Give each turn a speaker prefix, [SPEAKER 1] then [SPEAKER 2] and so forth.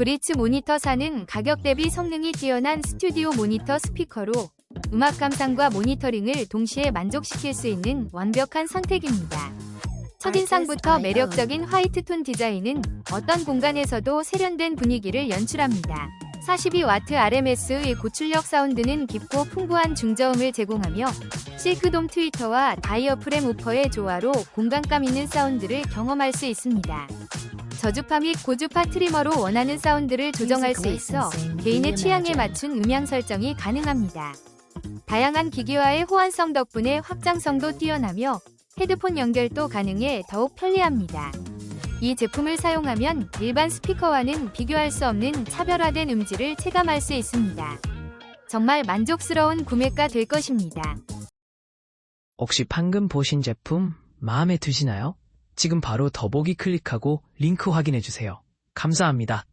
[SPEAKER 1] 브리츠 모니터4는 가격 대비 성능이 뛰어난 스튜디오 모니터 스피커로 음악 감상과 모니터링을 동시에 만족시킬 수 있는 완벽한 선택입니다. 첫인상부터 매력적인 화이트톤 디자인은 어떤 공간에서도 세련된 분위기를 연출합니다. 42W RMS의 고출력 사운드는 깊고 풍부한 중저음을 제공하며 실크돔 트위터와 다이어프램 우퍼의 조화로 공간감 있는 사운드를 경험할 수 있습니다. 저주파 및 고주파 트리머로 원하는 사운드를 조정할 수 있어 개인의 취향에 맞춘 음향 설정이 가능합니다. 다양한 기기와의 호환성 덕분에 확장성도 뛰어나며 헤드폰 연결도 가능해 더욱 편리합니다. 이 제품을 사용하면 일반 스피커와는 비교할 수 없는 차별화된 음질을 체감할 수 있습니다. 정말 만족스러운 구매가 될 것입니다.
[SPEAKER 2] 혹시 방금 보신 제품 마음에 드시나요? 지금 바로 더보기 클릭하고 링크 확인해주세요. 감사합니다.